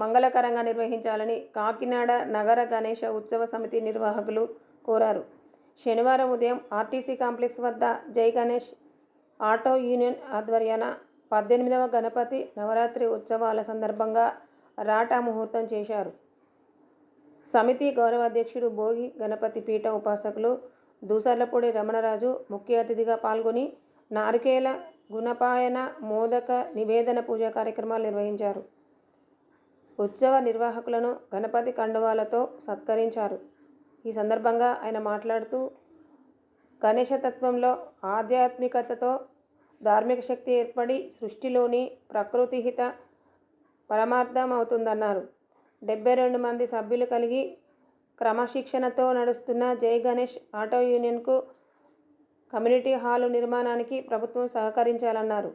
మంగళకరంగా నిర్వహించాలని కాకినాడ నగర గణేష ఉత్సవ సమితి నిర్వాహకులు కోరారు. శనివారం ఉదయం ఆర్టీసీ కాంప్లెక్స్ వద్ద జై గణేష్ ఆటో యూనియన్ ఆధ్వర్యాన పద్దెనిమిదవ గణపతి నవరాత్రి ఉత్సవాల సందర్భంగా రాటా ముహూర్తం చేశారు. సమితి గౌరవ అధ్యక్షుడు భోగి గణపతి పీఠ ఉపాసకులు దూసర్లపూడి రమణరాజు ముఖ్య అతిథిగా పాల్గొని నారికేల గుణపాయన మోదక నివేదన పూజా కార్యక్రమాలు నిర్వహించారు. ఉత్సవ నిర్వాహకులను గణపతి కండువాలతో సత్కరించారు. ఈ సందర్భంగా ఆయన మాట్లాడుతూ గణేశతత్వంలో ఆధ్యాత్మికతతో ధార్మిక శక్తి ఏర్పడి సృష్టిలోని ప్రకృతిహిత పరమార్థం అవుతుందన్నారు డెబ్బై రెండు మంది సభ్యులు కలిగి క్రమశిక్షణతో నడుస్తున్న జై గణేష్ ఆటో యూనియన్కు కమ్యూనిటీ హాలు నిర్మాణానికి ప్రభుత్వం సహకరించాలన్నారు.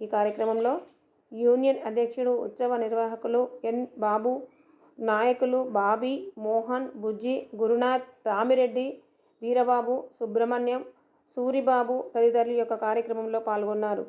ఈ కార్యక్రమంలో యూనియన్ అధ్యక్షుడు ఉత్సవ నిర్వాహకులు ఎన్. బాబు నాయకులు బాబీ మోహన్ బుజ్జి గురునాథ్ రామిరెడ్డి వీరబాబు సుబ్రహ్మణ్యం సూరిబాబు తదితరులు యొక్క కార్యక్రమంలో పాల్గొన్నారు.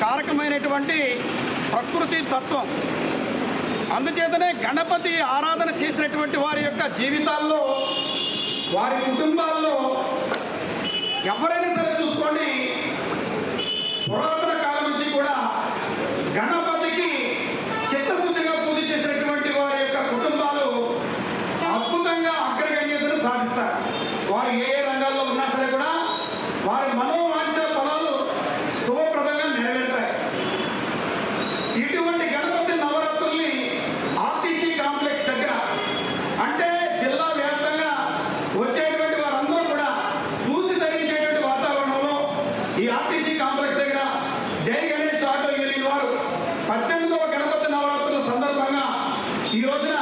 కారకమైనటువంటి ప్రకృతి తత్వం. అందుచేతనే గణపతి ఆరాధన చేసినటువంటి వారి యొక్క జీవితాల్లో వారి కుటుంబాల్లో ఎవరైనా సరే చూసుకోండి పురాతన బీసీ కాంప్లెక్స్ దగ్గర జై గణేష్ ఆటో యూనియన్ వారు పద్దెనిమిదవ గణపతి నవరాత్రుల సందర్భంగా ఈ రోజున